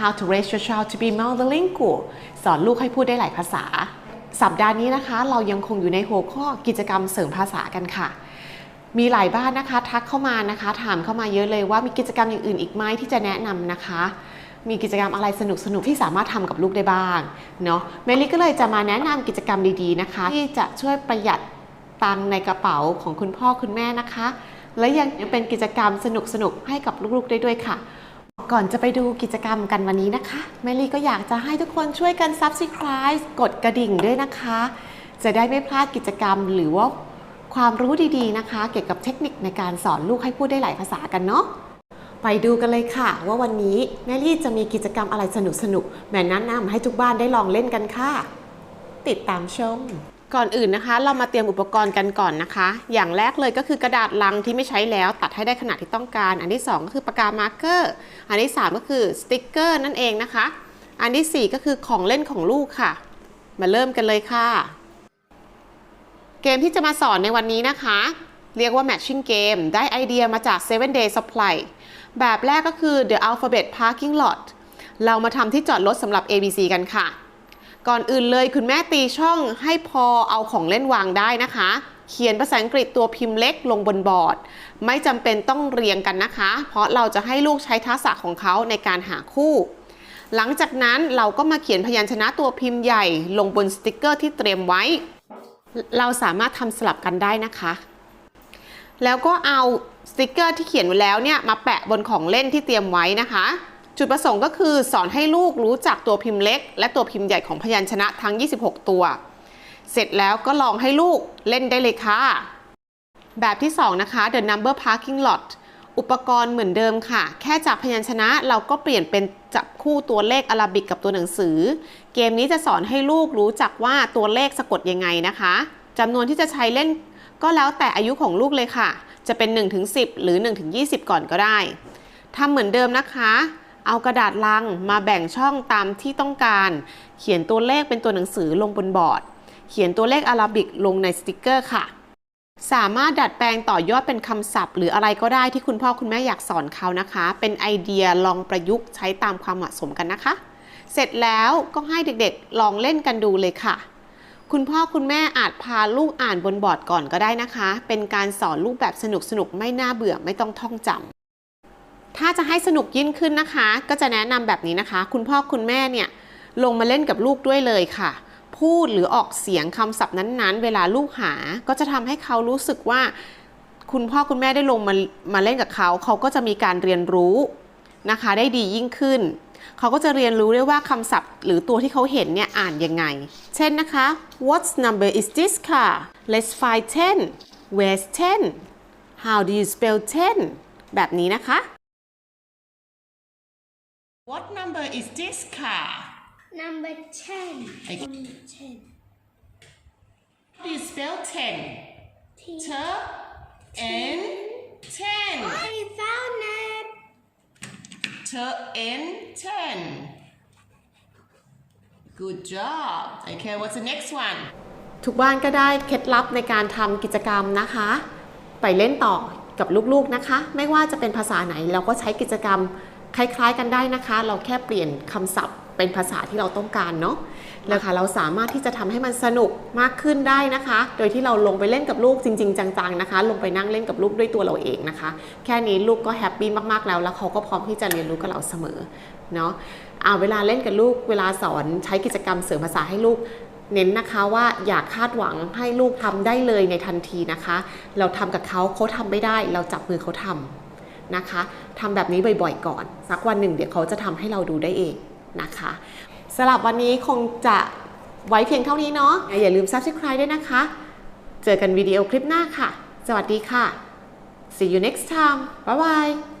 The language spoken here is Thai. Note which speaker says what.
Speaker 1: How to raise your child to be multilingual สอนลูกให้พูดได้หลายภาษา สัปดาห์นี้นะคะ เรายังคงอยู่ในหัวข้อกิจกรรมเสริมภาษากันค่ะ มีหลายบ้านนะคะ ทักเข้ามานะคะ ถามเข้ามาเยอะเลยว่ามีกิจกรรมอย่างอื่นอีกไหมที่จะแนะนำนะคะ มีกิจกรรมอะไรสนุกๆที่สามารถทำกับลูกได้บ้างเนาะเมลี่ก็เลยจะมาแนะนำกิจกรรมดีๆนะคะ ที่จะช่วยประหยัดตังในกระเป๋าของคุณพ่อคุณแม่นะคะ และยังเป็นกิจกรรมสนุกๆให้กับลูกๆได้ด้วยค่ะ ก่อนจะไปดูกิจกรรมกันวันนี้นะคะแมลี่ก็อยากจะให้ทุกคนช่วยกัน subscribe กดกระดิ่งด้วยนะคะ จะได้ไม่พลาดกิจกรรมหรือว่าความรู้ดีๆนะคะ เกี่ยวกับเทคนิคในการสอนลูกให้พูดได้หลายภาษากันเนาะไปดูกันเลยค่ะ ว่าวันนี้แมลี่จะมีกิจกรรมอะไรสนุกๆแม่แนะนำให้ทุกบ้านได้ลองเล่นกันค่ะ ติดตามชม ก่อนอื่นนะคะ เรามาเตรียมอุปกรณ์กันก่อนนะคะ อย่างแรกเลยก็คือกระดาษลังที่ไม่ใช้แล้วตัดให้ได้ขนาดที่ต้องการ อันที่ 2 ก็คือปากกามาร์กเกอร์ อันที่ 3 ก็คือสติกเกอร์นั่นเองนะคะ อันทีสี่ 4 ก็คือของเล่นของลูกค่ะ มาเริ่มกันเลยค่ะ เกมที่จะมาสอนในวันนี้นะคะ เรียกว่า matching game ได้ไอเดียมาจาก 7 day supply แบบแรกก็คือ the alphabet parking lot เรามาทำที่จอดรถสำหรับ ABC กันค่ะ ก่อนอื่นเลยคุณแม่ตีช่องให้พอเอาของเล่นวางได้นะคะ เขียนภาษาอังกฤษตัวพิมพ์เล็กลงบนบอร์ด ไม่จำเป็นต้องเรียงกันนะคะ เพราะเราจะให้ลูกใช้ทักษะของเขาในการหาคู่ หลังจากนั้นเราก็มาเขียนพยัญชนะตัวพิมพ์ใหญ่ลงบนสติกเกอร์ที่เตรียมไว้ เราสามารถทำสลับกันได้นะคะ แล้วก็เอาสติกเกอร์ที่เขียนไว้แล้วเนี่ยมาแปะบนของเล่นที่เตรียมไว้นะคะ จุดประสงค์ก็คือสอนให้ลูกรู้จักตัวพิมพ์เล็ก และตัวพิมพ์ใหญ่ของพยัญชนะทั้ง 26 ตัว เสร็จแล้วก็ลองให้ลูกเล่นได้เลยค่ะ แบบที่ 2 นะคะ the number parking lot อุปกรณ์เหมือนเดิมค่ะ แค่จากพยัญชนะเราก็เปลี่ยนเป็นจับคู่ตัวเลขอาราบิกกับตัวหนังสือ เกมนี้จะสอนให้ลูกรู้จักว่าตัวเลขสะกดยังไงนะคะจำนวนที่จะใช้เล่นก็แล้วแต่อายุของลูกเลยค่ะ จะเป็น 1-10 หรือ 1-20 ก่อนก็ได้ทำเหมือนเดิมนะคะ เอากระดาษลังมาแบ่งช่องตามที่ต้องการ เขียนตัวเลขเป็นตัวหนังสือลงบนบอร์ด เขียนตัวเลขอาราบิกลงในสติกเกอร์ค่ะ สามารถดัดแปลงต่อยอดเป็นคำศัพท์ หรืออะไรก็ได้ที่คุณพ่อคุณแม่อยากสอนเขานะคะ เป็นไอเดียลองประยุกต์ใช้ตามความเหมาะสมกันนะคะ เสร็จแล้วก็ให้เด็กๆ ลองเล่นกันดูเลยค่ะคุณพ่อคุณแม่อาจพาลูกอ่านบนบอร์ดก่อนก็ได้นะคะ เป็นการสอนลูกแบบสนุกๆไม่น่าเบื่อไม่ต้องท่องจำ ถ้าจะให้สนุกยิ่งขึ้นนะคะ ก็จะแนะนำแบบนี้นะคะ คุณพ่อคุณแม่เนี่ยลงมาเล่นกับลูกด้วยเลยค่ะ พูดหรือออกเสียงคำศัพท์นั้นๆ เวลาลูกหา ก็จะทำให้เขารู้สึกว่า คุณพ่อคุณแม่ได้ลงมามาเล่นกับเขา เขาก็จะมีการเรียนรู้นะคะ ได้ดียิ่งขึ้น เขาก็จะเรียนรู้ได้ว่าคำศัพท์ หรือตัวที่เขาเห็นเนี่ยอ่านยังไง เช่นนะคะ What number is this car Let's find 10 Where's 10 How do you spell 10แบบนี้นะคะ What number is this car
Speaker 2: Number 10.
Speaker 1: I-
Speaker 2: Number 10.
Speaker 1: How do you spell 10
Speaker 2: T.
Speaker 1: T N 10
Speaker 2: I found it.
Speaker 1: T N 10 Good job Okay what's the next one ทุกบ้านก็ได้เคล็ดลับในการทำกิจกรรมนะคะ ไปเล่นต่อกับลูกๆนะคะ ไม่ว่าจะเป็นภาษาไหนเราก็ใช้กิจกรรม คล้ายๆกันได้นะคะ เราแค่เปลี่ยนคำศัพท์เป็นภาษาที่เราต้องการเนาะแล้วค่ะเราสามารถที่จะทำให้มันสนุกมากขึ้นได้นะคะ โดยที่เราลงไปเล่นกับลูกจริง ๆ จังๆนะคะ ลงไปนั่งเล่นกับลูกด้วยตัวเราเองนะคะ แค่นี้ลูกก็แฮปปี้มากๆแล้ว แล้วเขาก็พร้อมที่จะเรียนรู้กับเราเสมอเนาะเอาเวลาเล่นกับลูกเวลาสอนใช้กิจกรรมเสริมภาษาให้ลูกเน้นนะคะว่าอย่าคาดหวังให้ลูกทำได้เลยในทันทีนะคะ เราทำกับเขาเขาทำไม่ได้ เราจับมือเขาทำ นะคะทำแบบนี้บ่อยๆก่อน สักวันหนึ่งเดี๋ยวเขาจะทำให้เราดูได้เองนะคะสำหรับวันนี้คงจะไว้เพียงเท่านี้เนาะอย่าลืม subscribe ด้วยนะคะ เจอกันวิดีโอคลิปหน้าค่ะ สวัสดีค่ะ see you next time bye bye